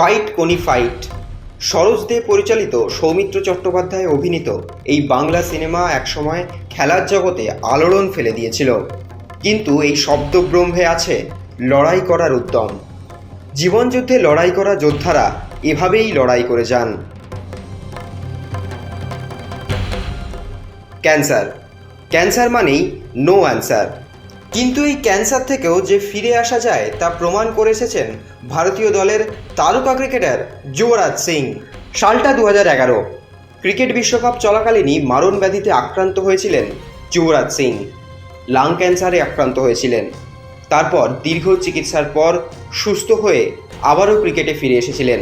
Fight Koni fight Saroj De পরিচালিত সৌমিত্র চট্টোপাধ্যায় অভিনীত এই বাংলা সিনেমা একসময় খেলার জগতে আলোড়ন ফেলে দিয়েছিল। কিন্তু এই শব্দব্রহ্মে আছে লড়াই করার উদ্যম। জীবনযুদ্ধে লড়াই করা যোদ্ধারা এভাবেই লড়াই করে যান। ক্যান্সার। ক্যান্সার মানেই নো অ্যান্সার কিন্তু এই ক্যান্সার থেকেও যে ফিরে আসা যায় তা প্রমাণ করে এসেছেন ভারতীয় দলের তারকা ক্রিকেটার যুবরাজ সিং। সালটা দু এগারো। ক্রিকেট বিশ্বকাপ চলাকালীনই মারণ ব্যাধিতে আক্রান্ত হয়েছিলেন যুবরাজ সিং। লাং ক্যান্সারে আক্রান্ত হয়েছিলেন। তারপর দীর্ঘ চিকিৎসার পর সুস্থ হয়ে আবারও ক্রিকেটে ফিরে এসেছিলেন।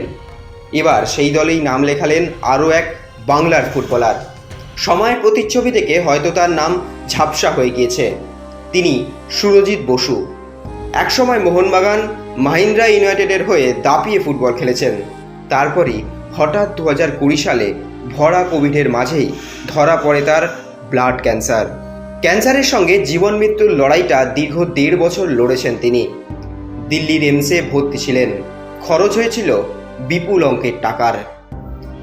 এবার সেই দলেই নাম লেখালেন আরও এক বাংলার ফুটবলার। সময়ের প্রতিচ্ছবি থেকে হয়তো তার নাম ঝাপসা হয়ে গিয়েছে। তিনি সুরজিৎ বসু। একসময় মোহনবাগান মাহিন্দ্রা ইউনাইটেডের হয়ে দাপিয়ে ফুটবল খেলেছেন। তারপরই হঠাৎ দু হাজার কুড়ি সালে ভরা কোভিডের মাঝেই ধরা পড়ে তার ব্লাড ক্যান্সার। ক্যান্সারের সঙ্গে জীবন মৃত্যুর লড়াইটা দীর্ঘ দেড় বছর লড়েছেন তিনি। দিল্লির এমসে ভর্তি ছিলেন। খরচ হয়েছিল বিপুল অঙ্কের টাকার।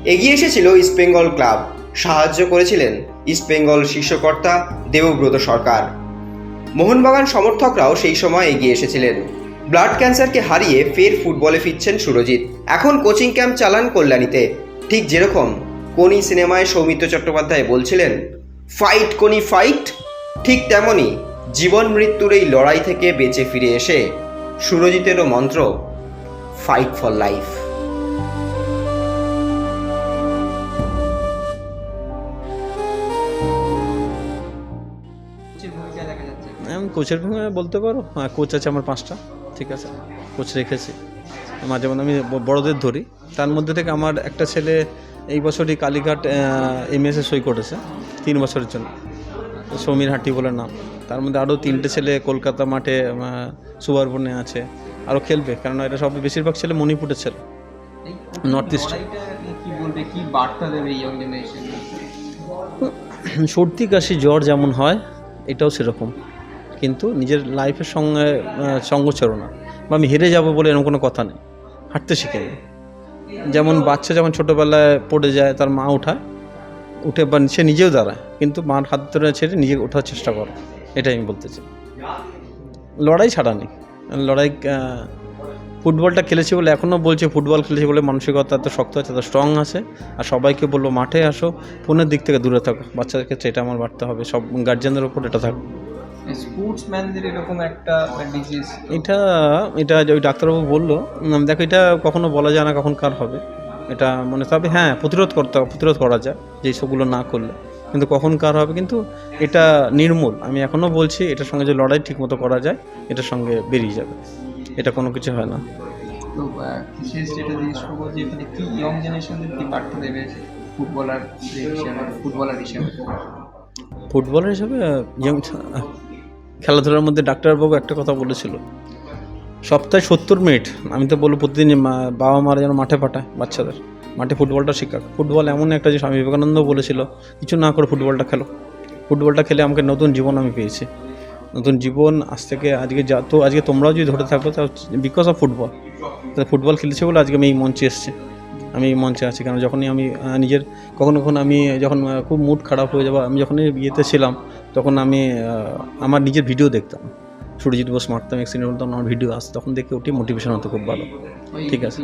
এগিয়ে এসেছিল ইস্টবেঙ্গল ক্লাব। সাহায্য করেছিলেন ইস্টবেঙ্গল শীর্ষকর্তা দেবব্রত সরকার। মোহনবাগান সমর্থকরাও সেই সময় এগিয়ে এসেছিলেন। ব্লাড ক্যান্সারকে হারিয়ে ফের ফুটবলে ফিরছেন সুরজিৎ। এখন কোচিং ক্যাম্প চালান কল্যাণীতে। ঠিক যেরকম কোনি সিনেমায় সৌমিত্র চট্টোপাধ্যায় বলছিলেন, ফাইট কোনি ফাইট ঠিক তেমনই জীবন মৃত্যুর এই লড়াই থেকে বেঁচে ফিরে এসে সুরজিতেরও মন্ত্র, ফাইট ফর লাইফ কোচের বলতে পারো? হ্যাঁ কোচ আছে আমার পাঁচটা। ঠিক আছে কোচ রেখেছি। মাঝে মধ্যে আমি বড়দের ধরি। তার মধ্যে থেকে আমার একটা ছেলে এই বছরই কালীঘাট এমএসএ সই করেছে তিন বছরের জন্য। সমীর হাটি বলে নাম। তার মধ্যে আরও তিনটে ছেলে কলকাতা মাঠে সুবর্বনে আছে। আরও খেলবে, কেননা এটা সব বেশিরভাগ ছেলে মণিপুরের ছেলে। নর্থ জেনারেশন সর্দি কাশি জ্বর যেমন হয়, এটাও সেরকম। কিন্তু নিজের লাইফের সঙ্গে সঙ্গ না। বা আমি হেরে যাব বলে এরকম কোনো কথা নেই। হাঁটতে শিখেনি। যেমন বাচ্চা যেমন ছোটোবেলায় পড়ে যায়, তার মা ওঠায় উঠে বা সে নিজেও দাঁড়ায়। কিন্তু মার হাত ধরে ছেড়ে নিজে ওঠার চেষ্টা করো। এটাই আমি বলতে চাই। লড়াই ছাড়া নেই। লড়াই ফুটবলটা খেলেছি বলে, এখনও বলছে ফুটবল খেলেছি বলে মানসিকতা এত শক্ত আছে, এত স্ট্রং আছে। আর সবাইকে বলব, মাঠে আসো, ফোনের দিক থেকে দূরে থাকো। বাচ্চাদের ক্ষেত্রে এটা আমার বাড়তে হবে। সব গার্জেনদের ওপর এটা থাকবে। স্পোর্টসম্যানদের এরকম একটা ডিজিজ এটা এটা ওই ডাক্তারবাবু বলল দেখো এটা কখনো বলা যায় না কখন কার হবে। এটা মনে তবে হ্যাঁ প্রতিরোধ করতে প্রতিরোধ করা যায় যে সবগুলো না করলে। কিন্তু কখন কার হবে কিন্তু এটা নির্মূল। আমি এখনও বলছি এটার সঙ্গে যে লড়াই ঠিকমতো করা যায় এটার সঙ্গে বেরিয়ে যাবে। এটা কোনো কিছু হয় না। তো আহ, শেষ যেটা জিজ্ঞেস করব যে কি ইয়ং জেনারেশনদের কি বার্তা দেবে ফুটবলার হিসেবে ফুটবলার হিসেবে? ফুটবলার হিসেবে young ছ- খেলাধুলার মধ্যে ডাক্তারবাবু একটা কথা বলেছিল। সপ্তাহে সত্তর মিনিট, আমি তো বলব প্রতিদিন বাবা মারা যেন মাঠে পাঠায় বাচ্চাদের। মাঠে ফুটবলটা শেখাক। ফুটবল এমন একটা যে স্বামী বিবেকানন্দ বলেছিল, কিছু না করে ফুটবলটা খেলো। ফুটবলটা খেলে আমাকে নতুন জীবন আমি পেয়েছি। নতুন জীবন আজ থেকে, আজকে যা, তো আজকে তোমরাও যদি ধরে থাকো তা বিকজ অফ ফুটবল তাহলে ফুটবল খেলেছে বলে আজকে আমি এই মঞ্চে এসেছি। আমি এই মঞ্চে আছি। কারণ যখনই আমি নিজের, কখনো কখনো আমি যখন খুব মুড খারাপ হয়ে যাব, আমি যখনই বিয়েতে ছিলাম তখন আমি আমার নিজের ভিডিও দেখতাম। সুরজিৎ বোস মারতাম অ্যাক্সিডেন্ট তখন আমার ভিডিও আসতো তখন দেখে ওটি মোটিভেশন হতো খুব ভালো। ঠিক আছে।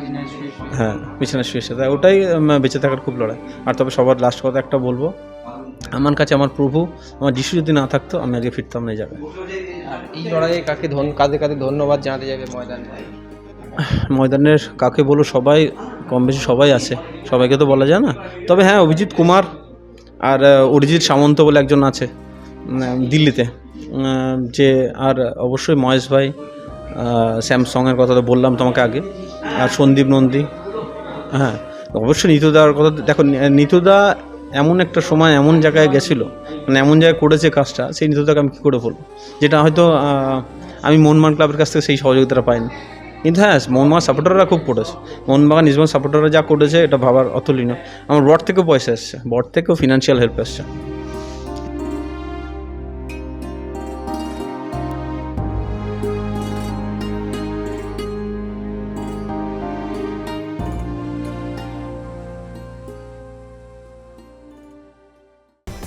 হ্যাঁ পিছনে শুয়ে সাথে ওটাই বেঁচে থাকার খুব লড়াই। আর তবে সবার লাস্ট কথা একটা বলব। আমার কাছে আমার প্রভু আমার যিশু যদি না থাকতো আমি আজকে ফিরতাম না যাবে এই লড়াইয়ে কাকে ধন কাদের কাদের ধন্যবাদ জানাতে যাবে ময়দানে? ময়দানের কাকে বলো সবাই কম বেশি সবাই আছে। সবাইকে তো বলা যায় না। তবে হ্যাঁ অভিজিৎ কুমার আর অরিজিৎ সামন্ত বলে একজন আছে। দিল্লিতে। যে আর অবশ্যই মহেশ ভাই স্যামসংয়ের কথা তো বললাম তোমাকে আগে, আর সন্দীপ নন্দী হ্যাঁ অবশ্যই নিতুদার কথা দেখো নিতুদা এমন একটা সময়, এমন জায়গায় গেছিল মানে এমন জায়গায় করেছে কাজটা, সেই নিতুদাকে আমি কী করে বলব? যেটা হয়তো আমি মোহনবাগান ক্লাবের কাছ থেকে সেই সহযোগিতাটা পাইনি। কিন্তু হ্যাঁ মোহনবাগান সাপোর্টাররা খুব করেছে। মোহনবাগান নিজমান সাপোর্টাররা যা করেছে, এটা ভাবার অতুলনীয়। আমার বট থেকেও পয়সা এসছে বট থেকেও ফিনান্সিয়াল হেল্প এসছে।